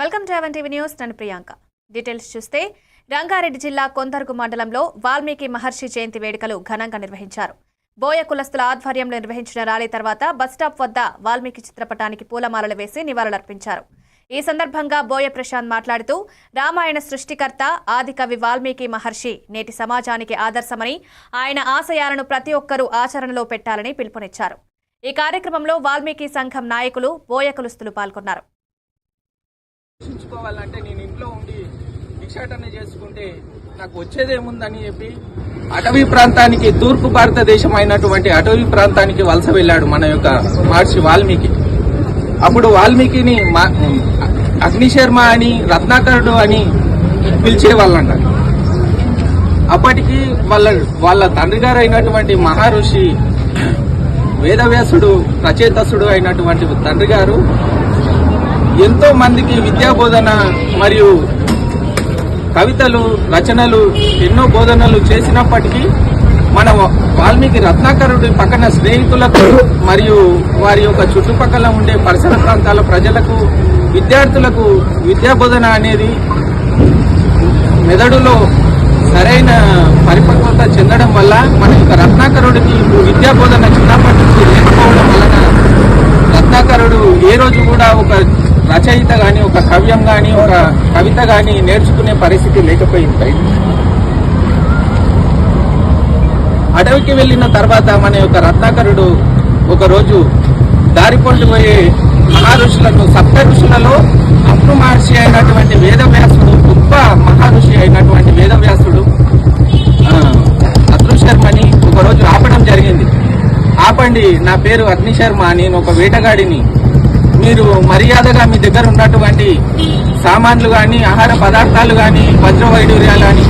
Welcome to TV news. నేను Priyanka. Details చూస్తే రంగారెడ్డి జిల్లా కొందరుగు మండలంలో వాల్మీకి మహర్షి జయంతి వేడుకలు ఘనంగా నిర్వహించారు. బోయ కులస్తుల ఆధ్వర్యంలో నిర్వహించిన ర్యాలీ తర్వాత బస్టాప్ వద్ద వాల్మీకి చిత్రపటానికి పూలమాలలు వేసి నివాళులర్పించారు. ఈ సందర్భంగా బోయ ప్రశాంత్ మాట్లాడుతూ రామాయణ సృష్టికర్త ఆదికవి వాల్మీకి మహర్షి నేటి సమాజానికి ఆదర్శమని ఆయన ఆశయాలను ప్రతి ఒక్కరూ ఆచరణలో పెట్టాలని పిలుపునిచ్చారు. ఈ కార్యక్రమంలో వాల్మీకి సంఘం నాయకులు బోయ కులస్తులు పాల్గొన్నారు. రక్షించుకోవాలంటే నేను ఇంట్లో ఉండి భిక్షాటన చేసుకుంటే నాకు వచ్చేదేముందని చెప్పి అటవీ ప్రాంతానికి తూర్పు భారతదేశం అయినటువంటి అటవీ ప్రాంతానికి వలస వెళ్ళాడు మన యొక్క మహర్షి వాల్మీకి. అప్పుడు వాల్మీకిని మా- అగ్నిశర్మ అని రత్నాకరుడు అని పిలిచేవాళ్ళంట. అప్పటికి వాళ్ళ వాళ్ళ తండ్రి గారు అయినటువంటి మహర్షి వేదవ్యాసుడు రచయితసుడు అయినటువంటి తండ్రి గారు ఎంతో మందికి విద్యా బోధన మరియు కవితలు రచనలు ఎన్నో బోధనలు చేసినప్పటికీ మన వాల్మీకి రత్నాకరుడి పక్కన స్నేహితులకు మరియు వారి యొక్క చుట్టుపక్కల ఉండే పరిసర ప్రాంతాల ప్రజలకు విద్యార్థులకు విద్యా బోధన అనేది మెదడులో సరైన పరిపక్వత చెందడం వల్ల మన యొక్క రత్నాకరుడికి విద్యా బోధన చిన్నప్పటి నుంచి లేకపోవడం వలన రత్నాకరుడు ఏ రోజు కూడా ఒక రచయిత కానీ ఒక కవ్యం కానీ ఒక కవిత కానీ నేర్చుకునే పరిస్థితి లేకపోయింది బయట. అడవికి వెళ్ళిన తర్వాత మన యొక్క రత్నాకరుడు ఒకరోజు దారి పోయే మహర్షులకు సప్త ఋషులలో అప్పు మహర్షి అయినటువంటి వేదవ్యాసుడు గొప్ప మహర్షి అయినటువంటి వేదవ్యాసుడు ఆ, ఒకరోజు ఒక రోజు ఆపడం జరిగింది ఆపండి నా పేరు అగ్నిశర్మ నేను ఒక వేటగాడిని మీరు మర్యాదగా మీ దగ్గర ఉన్నటువంటి సామాన్లు కానీ ఆహార పదార్థాలు కానీ వజ్ర వైడూర్యాలు కానీ